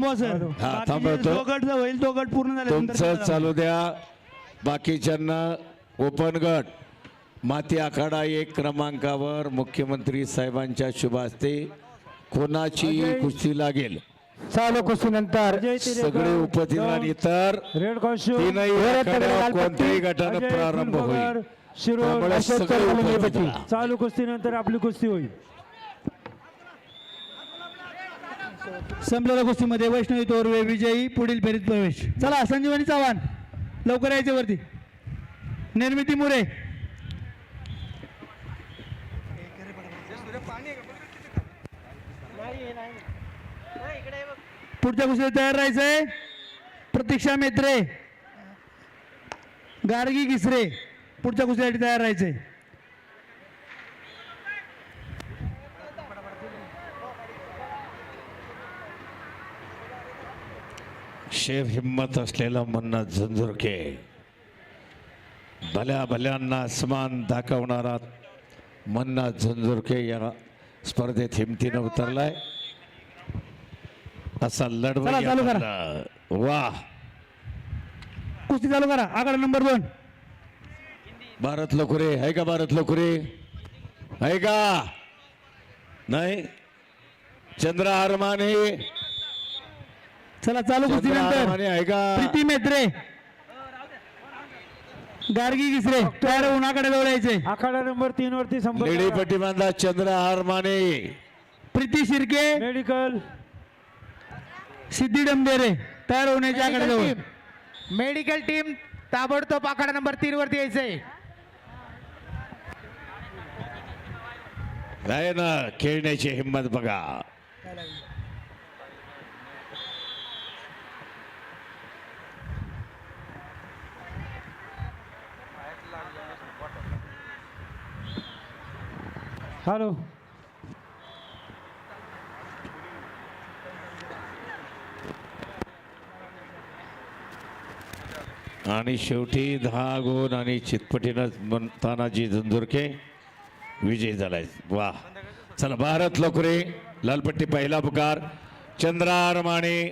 थांबवा सर हा, बाकीचे थांबवतो. जो गट होईल तो गट पूर्ण तुमचं चालू द्या. बाकीच्यांना ओपन गट. माती आखाडा एक क्रमांकावर मुख्यमंत्री साहेबांच्या शुभ हस्ते कोणाची कुस्ती लागेल? चालू कुस्तीनंतर सगळे उपजिल्हा आणि इतर रेड कॉस्ट्यूम तीनही आखाड्यावर कोणत्याही गटानं प्रारंभ होईल. त्यामुळे सगळे. चालू कुस्तीनंतर आपली कुस्ती होईल. संपलेल्या गोष्टीमध्ये वैष्णवी तोरवे विजयी पुढील फेरीत प्रवेश. चला संजीवनी चव्हाण. लवकर यायचे वरती. निर्मिती मुरे. पुढच्या कुस्तीला तयार राहायचंय प्रतीक्षा मेत्रे. गार्गी घिसरे पुढच्या गोष्टीसाठी तयार राहायचंय शेर हिम्मत असलेला मन्ना झंझुरके. भल्या भल्यांना आसमान दाखवणारा मन्ना झंझुरके या स्पर्धेत हिमतीनं उतरलाय. असा चला, चालू करा. लढवा वा कुस्ती चालू करा. आकडा नंबर दोन. भारत लोकुरे आहे का भारत लोकुरे? आहे का? नाही? चंद्र आरमाने चला चालू कुस्ती नंतर प्रीती मेत्रे. गार्गी गिसरे तयार होऊन आकडे जवळ यायचे. आखाडा नंबर तीन वरती संपर्क लेडी करा. पट्टीबांधा चंद्र आरमाने. प्रीती शिर्के. मेडिकल. सिद्धी डंबेरे तयार होण्याचे आकडे जवळ. मेडिकल टीम ताबडतोब आखाडा नंबर तीन वरती यायचंय आहे ना खेळण्याची हिंमत बघा. हॅलो आणि शेवटी दहा गुण आणि चितपटीनं तानाजी धुंदुरके विजयी झालाय. वा. चला भारत लोकरे लालपट्टी पहिला पुकार चंद्रारमाणे